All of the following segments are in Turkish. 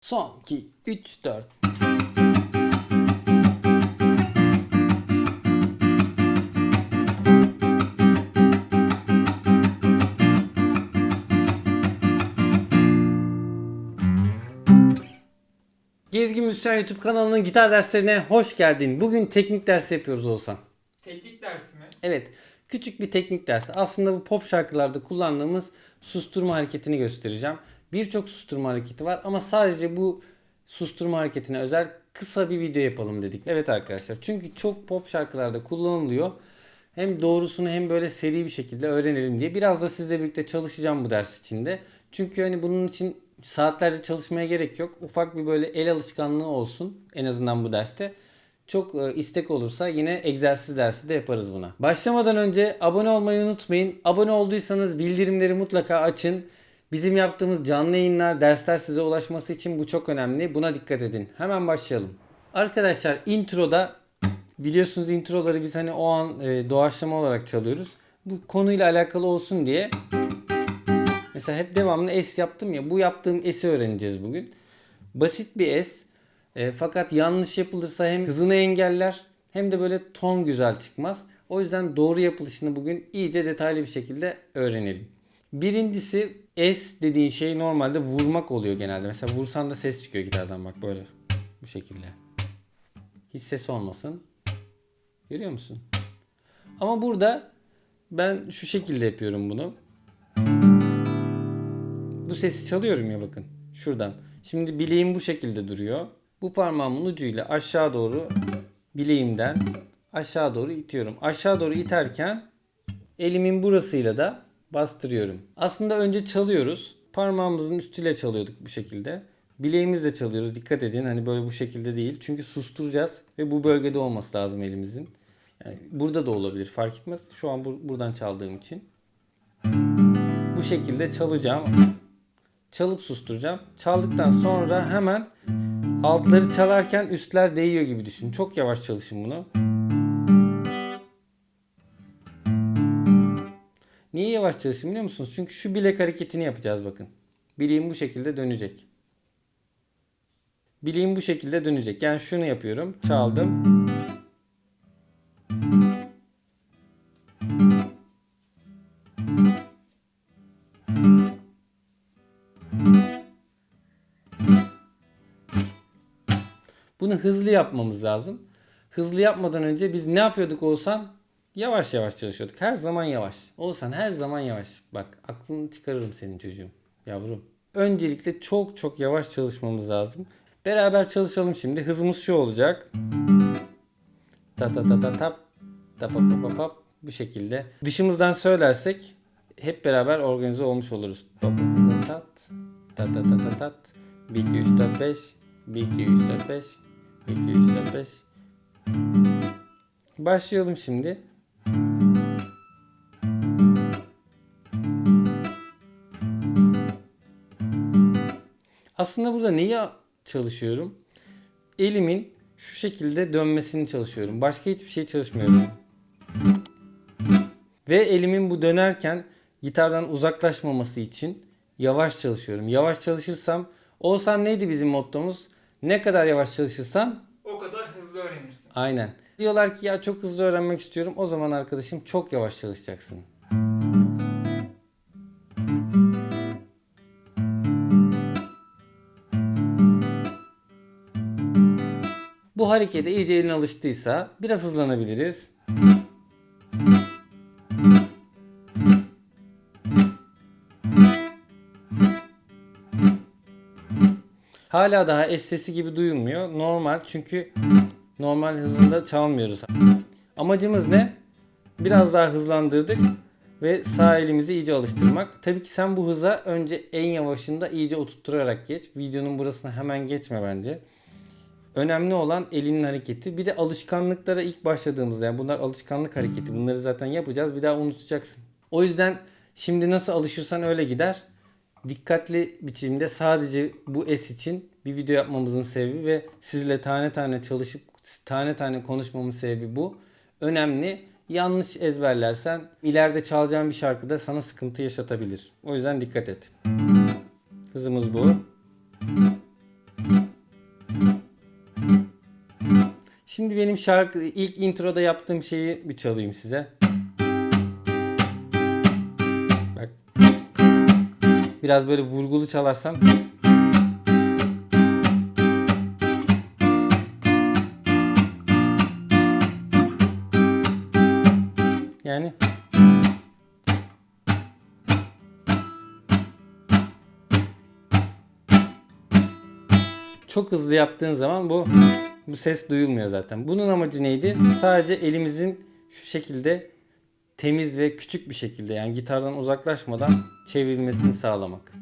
Son 2, 3, 4. Gezgin Müzisyen YouTube kanalının gitar derslerine hoş geldin. Bugün teknik dersi yapıyoruz Oğuzhan. Teknik dersi mi? Evet, küçük bir teknik dersi. Aslında bu pop şarkılarda kullandığımız susturma hareketini göstereceğim. Birçok susturma hareketi var ama sadece bu susturma hareketine özel kısa bir video yapalım dedik. Evet arkadaşlar, çünkü çok pop şarkılarda kullanılıyor. Hem doğrusunu hem böyle seri bir şekilde öğrenelim diye. Biraz da sizle birlikte çalışacağım bu ders içinde. Çünkü hani bunun için saatlerce çalışmaya gerek yok. Ufak bir böyle el alışkanlığı olsun en azından bu derste. Çok e, istek olursa yine egzersiz dersi de yaparız buna. Başlamadan önce abone olmayı unutmayın. Abone olduysanız bildirimleri mutlaka açın. Bizim yaptığımız canlı yayınlar, dersler size ulaşması için bu çok önemli. Buna dikkat edin. Hemen başlayalım. Arkadaşlar introda biliyorsunuz introları biz hani o an e, doğaçlama olarak çalıyoruz. Bu konuyla alakalı olsun diye mesela hep devamlı S yaptım ya. Bu yaptığım S'i öğreneceğiz bugün. Basit bir S. E, fakat yanlış yapılırsa hem hızını engeller hem de böyle ton güzel çıkmaz. O yüzden doğru yapılışını bugün iyice detaylı bir şekilde öğrenelim. Birincisi S dediğin şey normalde vurmak oluyor genelde. Mesela vursan da ses çıkıyor gitardan bak böyle. Bu şekilde. Hiç ses olmasın. Görüyor musun? Ama burada ben şu şekilde yapıyorum bunu. Bu sesi çalıyorum ya bakın. Şuradan. Şimdi bileğim bu şekilde duruyor. Bu parmağımın ucuyla aşağı doğru bileğimden aşağı doğru itiyorum. Aşağı doğru iterken elimin burasıyla da bastırıyorum. Aslında önce çalıyoruz. Parmağımızın üstüyle çalıyorduk bu şekilde. Bileğimizle çalıyoruz. Dikkat edin hani böyle bu şekilde değil. Çünkü susturacağız ve bu bölgede olması lazım elimizin. Yani burada da olabilir fark etmez. Şu an bur- buradan çaldığım için. Bu şekilde çalacağım. Çalıp susturacağım. Çaldıktan sonra hemen altları çalarken üstler değiyor gibi düşün. Çok yavaş çalışın bunu. Niye yavaş çalışın biliyor musunuz? Çünkü şu bilek hareketini yapacağız bakın. Bileğim bu şekilde dönecek. Bileğim bu şekilde dönecek. Yani şunu yapıyorum. Çaldım. Bunu hızlı yapmamız lazım. Hızlı yapmadan önce biz ne yapıyorduk olsan? Yavaş yavaş çalışıyorduk. Her zaman yavaş. Olsan her zaman yavaş. Bak aklını çıkarırım senin çocuğum. Yavrum. Öncelikle çok çok yavaş çalışmamız lazım. Beraber çalışalım şimdi. Hızımız şu olacak. Ta ta ta ta tap. Ta pa pa pa pa. Bu şekilde. Dışımızdan söylersek hep beraber organize olmuş oluruz. Ta tat. Ta ta ta ta tat. 1 2 3 4 5. 1 2 3 4 5. 1 2 3 4 5. Başlayalım şimdi. Aslında burada neyi çalışıyorum? Elimin şu şekilde dönmesini çalışıyorum. Başka hiçbir şey çalışmıyorum. Ve elimin bu dönerken gitardan uzaklaşmaması için yavaş çalışıyorum. Yavaş çalışırsam, olsan neydi bizim mottomuz? Ne kadar yavaş çalışırsan O kadar hızlı öğrenirsin. Aynen. Diyorlar ki ya çok hızlı öğrenmek istiyorum. O zaman arkadaşım çok yavaş çalışacaksın. Bu harekete iyice elin alıştıysa biraz hızlanabiliriz. Hala daha es sesi gibi duyulmuyor. Normal çünkü normal hızında çalmıyoruz. Amacımız ne? Biraz daha hızlandırdık ve sağ elimizi iyice alıştırmak. Tabii ki sen bu hıza önce en yavaşında iyice oturtturarak geç. Videonun burasına hemen geçme bence. Önemli olan elinin hareketi. Bir de alışkanlıklara ilk başladığımızda yani bunlar alışkanlık hareketi. Bunları zaten yapacağız. Bir daha unutacaksın. O yüzden şimdi nasıl alışırsan öyle gider. Dikkatli biçimde sadece bu S için bir video yapmamızın sebebi ve sizle tane tane çalışıp tane tane konuşmamın sebebi bu. Önemli. Yanlış ezberlersen ileride çalacağın bir şarkıda sana sıkıntı yaşatabilir. O yüzden dikkat et. Hızımız bu. Şimdi benim şarkı ilk introda yaptığım şeyi bir çalayım size. Bak. Biraz böyle vurgulu çalarsam. Yani çok hızlı yaptığın zaman bu bu ses duyulmuyor zaten. Bunun amacı neydi? Sadece elimizin şu şekilde temiz ve küçük bir şekilde yani gitardan uzaklaşmadan çevrilmesini sağlamak.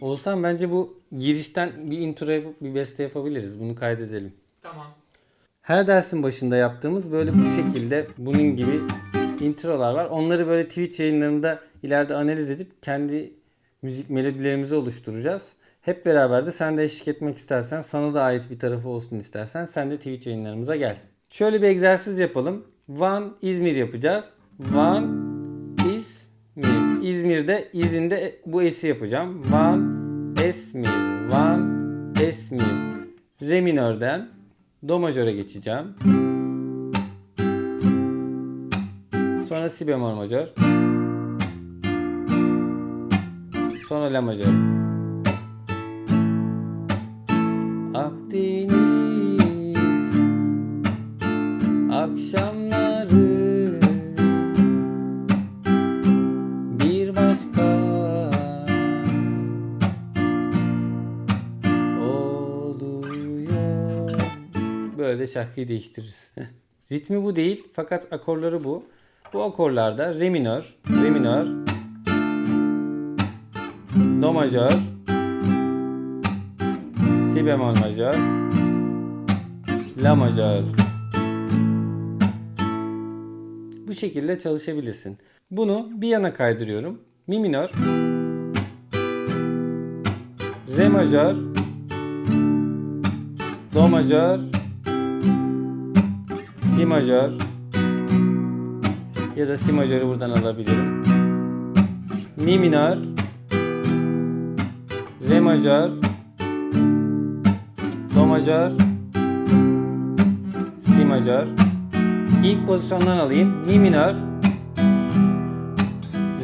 Olsan bence bu girişten bir intro yapıp bir beste yapabiliriz. Bunu kaydedelim. Tamam. Her dersin başında yaptığımız böyle bu şekilde bunun gibi introlar var. Onları böyle Twitch yayınlarında ileride analiz edip kendi müzik melodilerimizi oluşturacağız. Hep beraber de sen de eşlik etmek istersen, sana da ait bir tarafı olsun istersen sen de Twitch yayınlarımıza gel. Şöyle bir egzersiz yapalım. Van İzmir yapacağız. Van İzmir. İzmir'de izinde bu esi yapacağım. Van Esmir. Van Esmir. Re minörden Do majöre geçeceğim. Sonra si bemol majör. Sonra la majör. Akdeniz şarkıyı değiştiririz. Ritmi bu değil fakat akorları bu. Bu akorlarda re minör, re minör, do majör, si bemol majör, la majör. Bu şekilde çalışabilirsin. Bunu bir yana kaydırıyorum. Mi minör, re majör, do majör, si majör ya da si majörü buradan alabilirim. Mi minör, re majör, do majör, si majör. İlk pozisyondan alayım. Mi minör,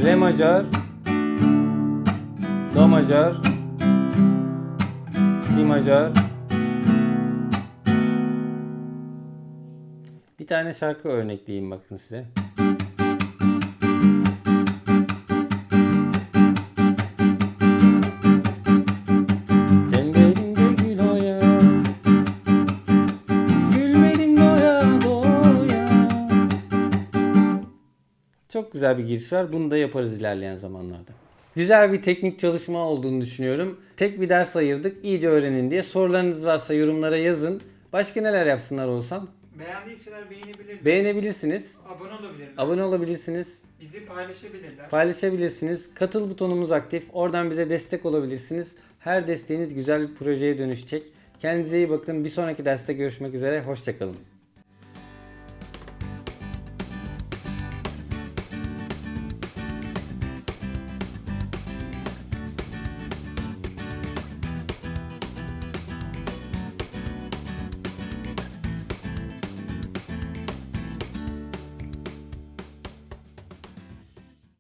re majör, do majör, si majör. Bir tane şarkı örnekleyeyim bakın size. Çok güzel bir giriş var. Bunu da yaparız ilerleyen zamanlarda. Güzel bir teknik çalışma olduğunu düşünüyorum. Tek bir ders ayırdık. iyice öğrenin diye. Sorularınız varsa yorumlara yazın. Başka neler yapsınlar olsam? Beğendiyseler beğenebilirler. Beğenebilirsiniz. Abone olabilirler. Abone olabilirsiniz. Bizi paylaşabilirler. Paylaşabilirsiniz. Katıl butonumuz aktif. Oradan bize destek olabilirsiniz. Her desteğiniz güzel bir projeye dönüşecek. Kendinize iyi bakın. Bir sonraki derste görüşmek üzere. Hoşçakalın.